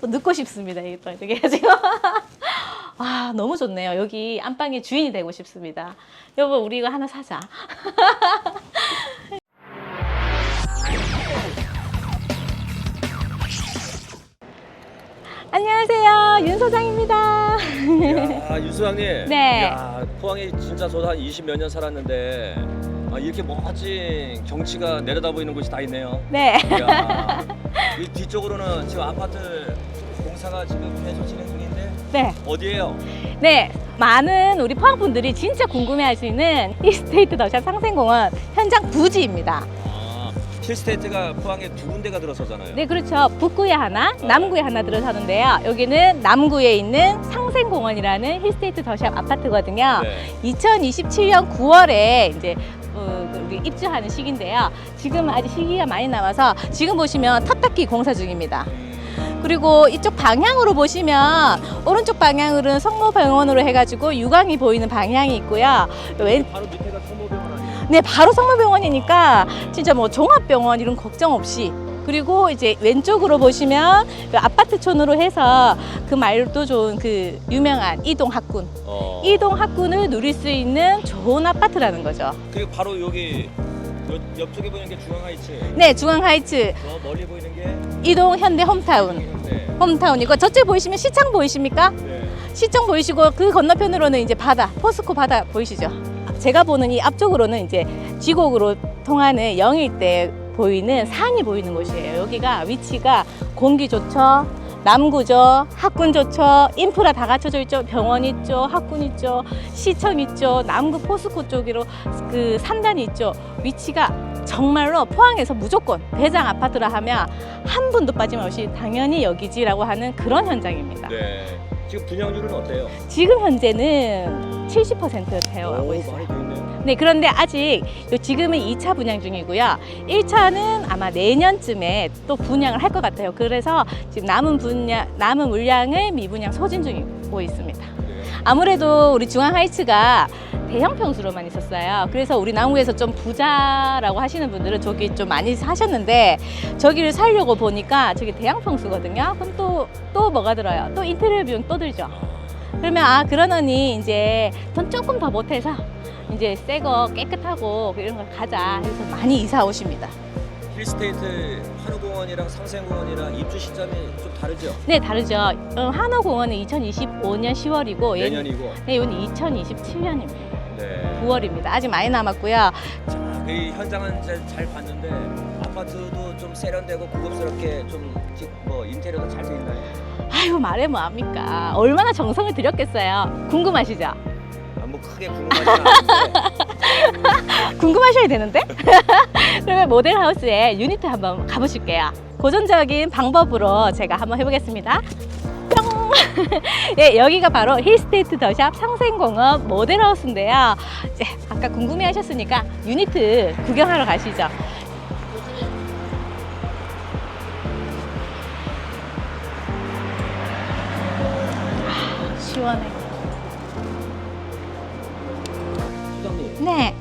또 늦고 싶습니다. 이게 또 이렇게 지금. 아, 너무 좋네요. 여기 안방의 주인이 되고 싶습니다. 여보, 우리 이거 하나 사자. 안녕하세요. 윤 소장입니다. 야, 유수장님. 네. 야, 포항에 진짜 저도 한 20몇 년 살았는데 아, 이렇게 멋진 경치가 내려다 보이는 곳이 다 있네요. 네. 야, 이 뒤쪽으로는 지금 아파트 공사가 지금 계속 진행 중인데 네. 어디예요? 네, 많은 우리 포항 분들이 진짜 궁금해하시는 이스테이트 더샵 상생공원 현장 부지입니다. 아, 힐스테이트가 포항에 두 군데가 들어서잖아요. 네, 그렇죠. 북구에 하나, 남구에 하나 들어서는데요. 여기는 남구에 있는 상생공원이라는 힐스테이트 더샵 아파트거든요. 네. 2027년 9월에 이제 어, 우리 입주하는 시기인데요. 지금 아직 시기가 많이 남아서 지금 보시면 탑닦기 공사 중입니다. 음, 그리고 이쪽 방향으로 보시면 오른쪽 방향으로는 성모병원으로 해가지고 유광이 보이는 방향이 있고요. 왼, 바로 밑에가 성모병원 아니에요? 네, 바로 성모병원이니까 진짜 뭐 종합병원 이런 걱정 없이 그리고 이제 왼쪽으로 보시면 그 아파트촌으로 해서 그 말도 좋은 그 유명한 이동 학군 어. 이동 학군을 누릴 수 있는 좋은 아파트라는 거죠. 그리고 바로 여기 옆, 옆쪽에 보이는 게 중앙 하이츠. 네, 중앙 하이츠 저 멀리 보이는 게 이동 현대 홈타운 네. 홈타운이고 저쪽 보이시면 시청 보이십니까? 네. 시청 보이시고 그 건너편으로는 이제 바다 포스코 바다 보이시죠? 제가 보는 이 앞쪽으로는 이제 지곡으로 통하는 영일대 보이는 산이 보이는 곳이에요. 여기가 위치가 공기 좋죠. 남구죠, 학군 좋죠, 인프라 다 갖춰져 있죠, 병원 있죠, 학군 있죠, 시청 있죠, 남구 포스코 쪽으로 그 산단이 있죠. 위치가 정말로 포항에서 무조건 대장 아파트라 하면 한 분도 빠짐없이 당연히 여기지라고 하는 그런 현장입니다. 네. 지금 분양률은 어때요? 지금 현재는 70% 되어 가고 오, 있어요. 네, 그런데 아직 요 지금은 2차 분양 중이고요. 1차는 아마 내년쯤에 또 분양을 할 것 같아요. 그래서 지금 남은 분양, 남은 물량을 미분양 소진 중이고 있습니다. 그래요? 아무래도 우리 중앙 하이츠가 대형 평수로만 있었어요. 그래서 우리 남구에서 좀 부자라고 하시는 분들은 저기 좀 많이 사셨는데 저기를 살려고 보니까 저기 대형 평수거든요. 그럼 또, 또 뭐가 들어요? 또 인테리어 비용 또 들죠. 그러면 아 그러느니 이제 돈 조금 더 못해서 이제 새 거 깨끗하고 이런 걸 가자 해서 많이 이사 오십니다. 힐스테이트 한우공원이랑 상생공원이랑 입주 시점이 좀 다르죠? 네 다르죠. 어, 한화공원은 2025년 10월이고 내년이고. 네, 이건 2027년입니다. 네. 9월입니다. 아직 많이 남았고요. 자, 그 현장은 잘, 잘 봤는데 아파트도 좀 세련되고 고급스럽게 좀뭐 인테리어도 잘 돼 있나요? 아유 말해 뭐합니까? 얼마나 정성을 들였겠어요. 궁금하시죠? 아, 뭐 크게 궁금하지. 궁금하셔야 되는데? 그러면 모델하우스에 유니트 한번 가보실게요. 고전적인 방법으로 제가 한번 해보겠습니다. 뿅! 네, 여기가 바로 힐스테이트 더샵 상생공업 모델하우스인데요. 이제 아까 궁금해 하셨으니까 유니트 구경하러 가시죠. 아, 시원해. 네.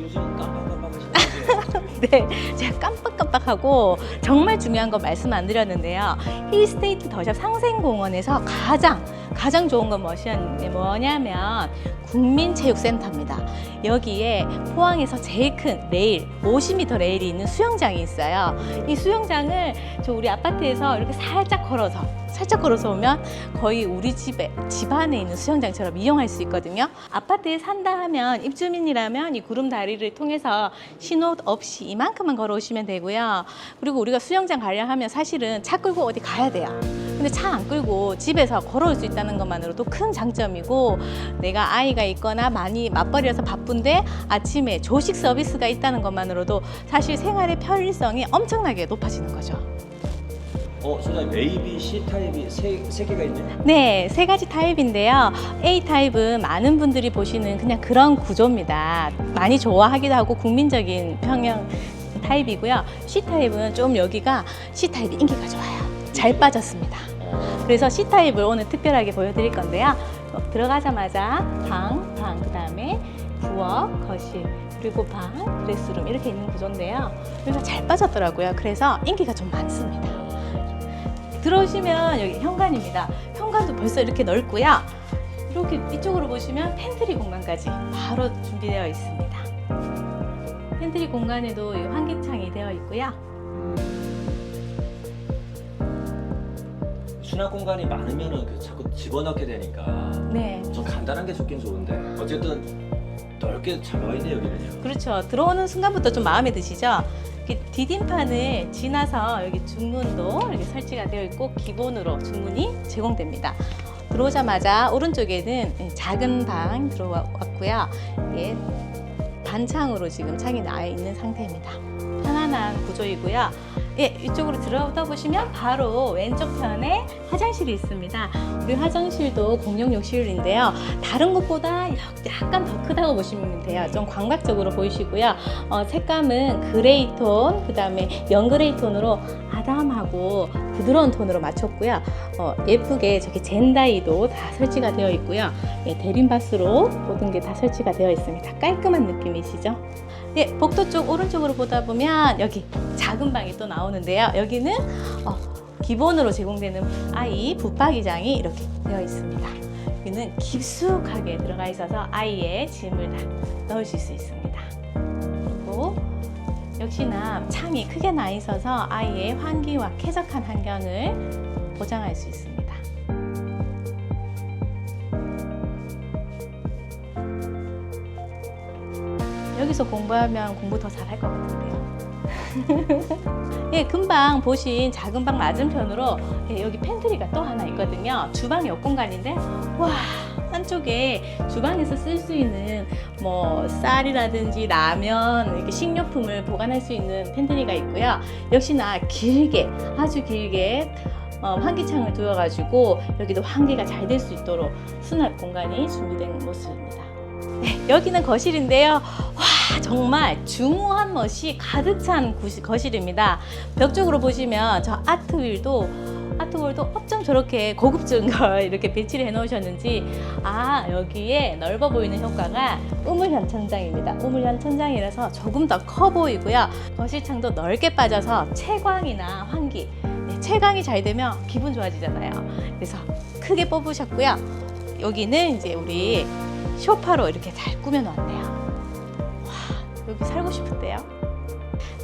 요즘 깜빡깜빡하시는데 네, 제가 깜빡깜빡하고 정말 중요한 거 말씀 안 드렸는데요. 힐스테이트 더샵 상생공원에서 가장 가장 좋은 건 뭐냐면 국민체육센터입니다. 여기에 포항에서 제일 큰 레일, 50m 레일이 있는 수영장이 있어요. 이 수영장을 저 우리 아파트에서 이렇게 살짝 걸어서 살짝 걸어서 오면 거의 우리 집에 집 안에 있는 수영장처럼 이용할 수 있거든요. 아파트에 산다 하면 입주민이라면 이 구름 다리를 통해서 신호 없이 이만큼만 걸어오시면 되고요. 그리고 우리가 수영장 가려 하면 사실은 차 끌고 어디 가야 돼요. 근데 차 안 끌고 집에서 걸어올 수 있다는 것만으로도 큰 장점이고 내가 아이가 있거나 많이 맞벌이라서 바쁜데 아침에 조식 서비스가 있다는 것만으로도 사실 생활의 편리성이 엄청나게 높아지는 거죠. 어, 소장님 A, B, C 타입이 세, 세 개가 있네. 네, 세 가지 타입인데요. A 타입은 많은 분들이 보시는 그냥 그런 구조입니다. 많이 좋아하기도 하고 국민적인 평형 타입이고요. C 타입은 좀 여기가 C 타입이 인기가 좋아요. 잘 빠졌습니다. 어, 그래서 C 타입을 오늘 특별하게 보여드릴 건데요. 어, 들어가자마자 방, 방, 그 다음에 부엌, 거실, 그리고 방, 드레스룸 이렇게 있는 구조인데요. 그래서 잘 빠졌더라고요. 그래서 인기가 좀 많습니다. 들어오시면 여기 현관입니다. 현관도 벌써 이렇게 넓고요. 이렇게 이쪽으로 보시면 팬트리 공간까지 바로 준비되어 있습니다. 팬트리 공간에도 이 환기창이 되어 있고요. 수납 공간이 많으면은 그 자꾸 집어넣게 되니까 네. 좀 간단한 게 좋긴 좋은데 어쨌든 넓게 잘 나와 있네 여기는요. 그렇죠. 들어오는 순간부터 좀 마음에 드시죠? 이렇게 디딤판을 지나서 여기 중문도 이렇게 설치가 되어 있고 기본으로 중문이 제공됩니다. 들어오자마자 오른쪽에는 작은 방 들어왔고요. 예, 반창으로 지금 창이 나 있는 상태입니다. 편안한 구조이고요. 예, 이쪽으로 들어오다 보시면 바로 왼쪽 편에 화장실이 있습니다. 우리 화장실도 공용 욕실인데요. 다른 곳보다 약간 더 크다고 보시면 돼요. 좀 광각적으로 보이시고요. 어, 색감은 그레이 톤, 그 다음에 연그레이 톤으로 아담하고 부드러운 톤으로 맞췄고요. 어, 예쁘게 저기 젠다이도 다 설치가 되어 있고요. 예, 대림바스로 모든 게 다 설치가 되어 있습니다. 깔끔한 느낌이시죠? 예, 복도 쪽 오른쪽으로 보다 보면 여기 작은 방이 또 나오는데요. 여기는 어, 기본으로 제공되는 아이 붙박이장이 이렇게 되어 있습니다. 여기는 깊숙하게 들어가 있어서 아이의 짐을 다 넣으실 수 있습니다. 역시나 창이 크게 나 있어서 아이의 환기와 쾌적한 환경을 보장할 수 있습니다. 여기서 공부하면 공부 더 잘할 것 같은데요. 예, 금방 보신 작은 방 맞은편으로 예, 여기 팬트리가 또 하나 있거든요. 주방 옆 공간인데 와 한쪽에 주방에서 쓸 수 있는 뭐 쌀이라든지 라면 이렇게 식료품을 보관할 수 있는 팬트리가 있고요. 역시나 길게 아주 길게 어, 환기창을 두어가지고 여기도 환기가 잘 될 수 있도록 수납 공간이 준비된 모습입니다. 네, 여기는 거실인데요. 와 정말 중후한 멋이 가득 찬 거실입니다. 벽 쪽으로 보시면 저 아트 윌도 아트월도 어쩜 저렇게 고급진 걸 이렇게 배치를 해놓으셨는지 아 여기에 넓어 보이는 효과가 우물현 천장입니다. 우물현 천장이라서 조금 더 커 보이고요. 거실창도 넓게 빠져서 채광이나 환기 네, 채광이 잘 되면 기분 좋아지잖아요. 그래서 크게 뽑으셨고요. 여기는 이제 우리 쇼파로 이렇게 잘 꾸며놓았네요. 와, 여기 살고 싶은데요.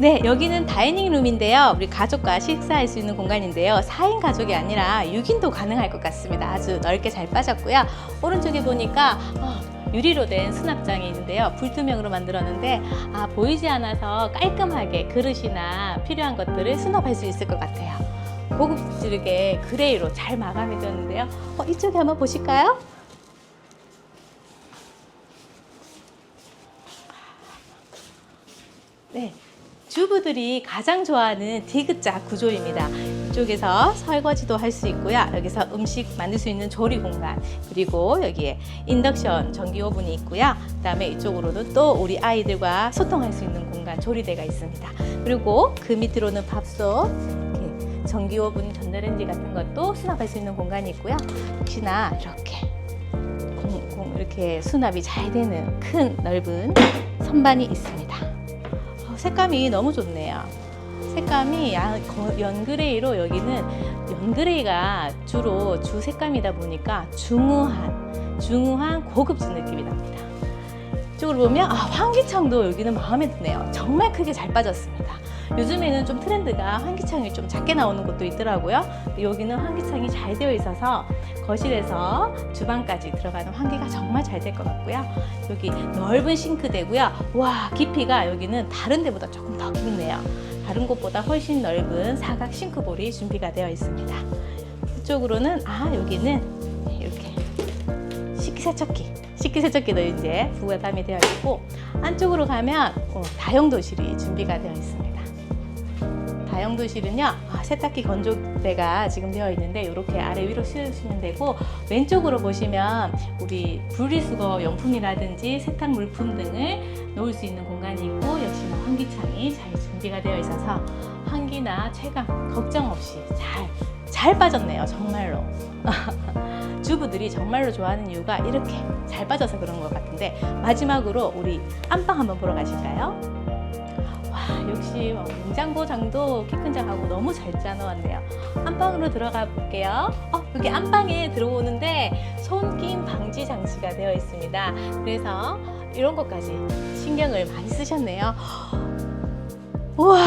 네, 여기는 다이닝 룸인데요. 우리 가족과 식사할 수 있는 공간인데요. 4인 가족이 아니라 6인도 가능할 것 같습니다. 아주 넓게 잘 빠졌고요. 오른쪽에 보니까 어, 유리로 된 수납장이 있는데요. 불투명으로 만들었는데 아, 보이지 않아서 깔끔하게 그릇이나 필요한 것들을 수납할 수 있을 것 같아요. 고급스럽게 그레이로 잘 마감이 되었는데요. 어, 이쪽에 한번 보실까요? 네. 주부들이 가장 좋아하는 디귿자 구조입니다. 이쪽에서 설거지도 할 수 있고요. 여기서 음식 만들 수 있는 조리 공간, 그리고 여기에 인덕션 전기 오븐이 있고요. 그다음에 이쪽으로도 또 우리 아이들과 소통할 수 있는 공간, 조리대가 있습니다. 그리고 그 밑으로는 밥솥, 전기 오븐, 전자레인지 같은 것도 수납할 수 있는 공간이 있고요. 역시나 이렇게 공, 공 이렇게 수납이 잘 되는 큰 넓은 선반이 있습니다. 어, 색감이 너무 좋네요. 색감이 연그레이로 여기는 연그레이가 주로 주 색감이다 보니까 중후한 중후한 고급진 느낌이 납니다. 이쪽으로 보면 아, 환기창도 여기는 마음에 드네요. 정말 크게 잘 빠졌습니다. 요즘에는 좀 트렌드가 환기창이 좀 작게 나오는 곳도 있더라고요. 여기는 환기창이 잘 되어 있어서 거실에서 주방까지 들어가는 환기가 정말 잘 될 것 같고요. 여기 넓은 싱크대고요. 와 깊이가 여기는 다른 데보다 조금 더 깊네요. 다른 곳보다 훨씬 넓은 사각 싱크볼이 준비가 되어 있습니다. 이쪽으로는 아 여기는 이렇게 식기세척기 식기세척기도 이제 부담이 되어 있고 안쪽으로 가면 어, 다용도실이 준비가 되어 있습니다. 다용도실은요 아, 세탁기 건조대가 지금 되어 있는데 이렇게 아래 위로 씌우시면 되고 왼쪽으로 보시면 우리 분리수거 용품이라든지 세탁 물품 등을 놓을 수 있는 공간이 있고 역시나 환기창이 잘 준비가 되어 있어서 환기나 체감 걱정 없이 잘 잘 빠졌네요 정말로 주부들이 정말로 좋아하는 이유가 이렇게 잘 빠져서 그런 것 같은데 마지막으로 우리 안방 한번 보러 가실까요? 와 역시 뭐 냉장고장도 키 큰 장하고 너무 잘 짜놓았네요. 안방으로 들어가 볼게요. 어, 여기 안방에 들어오는데 손김 방지 장치가 되어 있습니다. 그래서 이런 것까지 신경을 많이 쓰셨네요. 우와,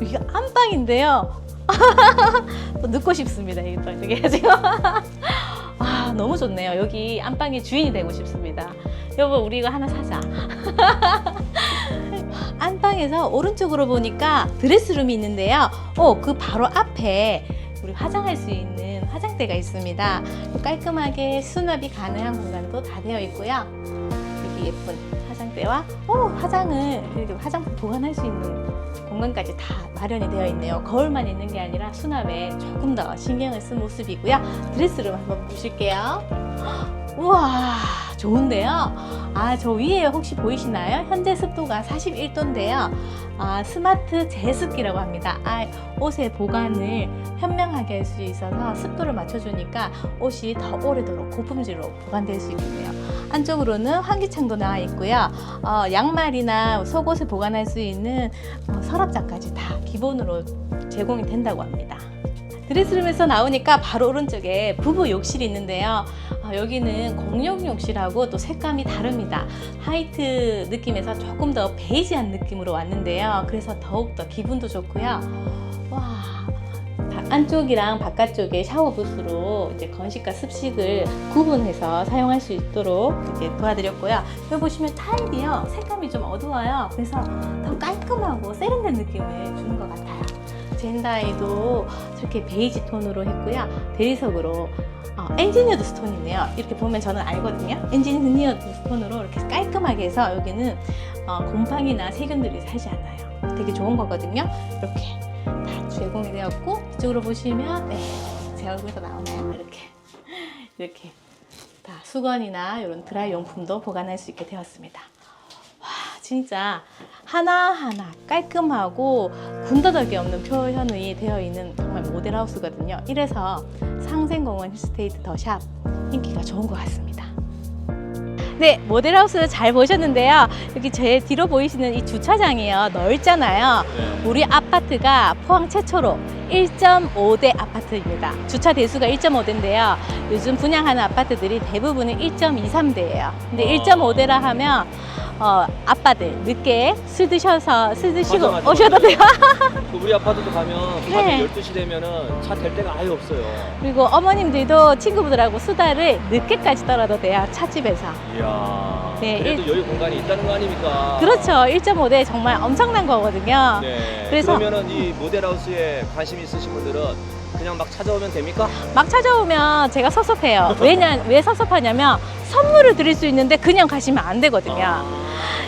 이게 안방인데요. 또 넣고 싶습니다. 이게 또 이게 지금. 아, 너무 좋네요. 여기 안방의 주인이 되고 싶습니다. 여보, 우리 이거 하나 사자. 안방에서 오른쪽으로 보니까 드레스룸이 있는데요. 어, 그 바로 앞에 우리 화장할 수 있는 화장대가 있습니다. 깔끔하게 수납이 가능한 공간도 다 되어 있고요. 여기 예쁜 화장대와 어, 화장을 그리고 화장품 보관할 수 있는 공간까지 다 마련이 되어 있네요. 거울만 있는 게 아니라 수납에 조금 더 신경을 쓴 모습이고요. 드레스룸 한번 보실게요. 우와, 좋은데요? 아, 저 위에 혹시 보이시나요? 현재 습도가 41도인데요. 아, 스마트 제습기라고 합니다. 아, 옷의 보관을 현명하게 할 수 있어서 습도를 맞춰주니까 옷이 더 오래도록 고품질로 보관될 수 있겠네요. 안쪽으로는 환기창도 나와 있고요. 어, 양말이나 속옷을 보관할 수 있는 어, 서랍장까지 다 기본으로 제공이 된다고 합니다. 드레스룸에서 나오니까 바로 오른쪽에 부부 욕실이 있는데요. 어, 여기는 공용 욕실하고 또 색감이 다릅니다. 화이트 느낌에서 조금 더 베이지한 느낌으로 왔는데요. 그래서 더욱더 기분도 좋고요. 와. 바- 안쪽이랑 바깥쪽에 샤워 부스로 이제 건식과 습식을 구분해서 사용할 수 있도록 이제 도와드렸고요. 여기 보시면 타일이요 색감이 좀 어두워요. 그래서 더 깔끔하고 세련된 느낌을 주는 것 같아요. 젠다이도 저렇게 베이지 톤으로 했고요. 대리석으로 어, 엔지니어드 스톤이네요. 이렇게 보면 저는 알거든요. 엔지니어드 스톤으로 이렇게 깔끔하게 해서 여기는 어, 곰팡이나 세균들이 살지 않아요. 되게 좋은 거거든요. 이렇게 다 제공이 되었고 이쪽으로 보시면 네, 제 얼굴도 나오나요? 이렇게 이렇게 다 수건이나 이런 드라이 용품도 보관할 수 있게 되었습니다. 와 진짜 하나하나 깔끔하고 군더더기 없는 표현이 되어 있는 정말 모델하우스거든요. 이래서 상생공원 힐스테이트 더 샵 인기가 좋은 것 같습니다. 네, 모델하우스 잘 보셨는데요. 여기 제 뒤로 보이시는 이 주차장이요. 넓잖아요. 우리 아파트가 포항 최초로 1.5대 아파트입니다. 주차 대수가 1.5대인데요. 요즘 분양하는 아파트들이 대부분은 1.23대예요. 근데 아. 1.5대라 하면 어, 아빠들 늦게 술 드셔서 술 드시고 맞아, 맞아, 오셔도. 돼요. 그 우리 아파트도 가면 네. 밤에 12시 되면은 차 댈 데가 아예 없어요. 그리고 어머님들도 친구분들하고 수다를 늦게까지 떨어도 돼요. 찻집에서. 이야. 네, 그래도 여유 공간이 있다는 거 아닙니까? 그렇죠. 1.5대 정말 엄청난 거거든요. 네. 그래서- 그러면은 이 모델하우스에 관심 있으신 분들은 그냥 막 찾아오면 됩니까? 막 찾아오면 제가 섭섭해요. 왜냐, 왜 섭섭하냐면 선물을 드릴 수 있는데 그냥 가시면 안 되거든요. 아,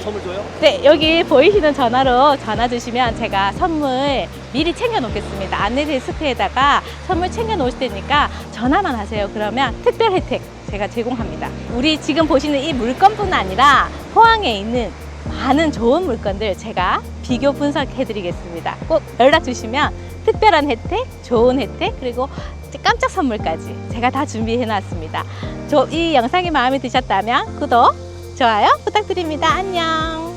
선물 줘요? 네, 여기 보이시는 전화로 전화 주시면 제가 선물 미리 챙겨 놓겠습니다. 안내 데스크에다가 선물 챙겨 놓으실 테니까 전화만 하세요. 그러면 특별 혜택 제가 제공합니다. 우리 지금 보시는 이 물건뿐 아니라 포항에 있는 많은 좋은 물건들 제가 비교 분석해 드리겠습니다. 꼭 연락 주시면 특별한 혜택, 좋은 혜택, 그리고 깜짝 선물까지 제가 다 준비해 놨습니다. 저이 영상이 마음에 드셨다면 구독, 좋아요 부탁드립니다. 안녕.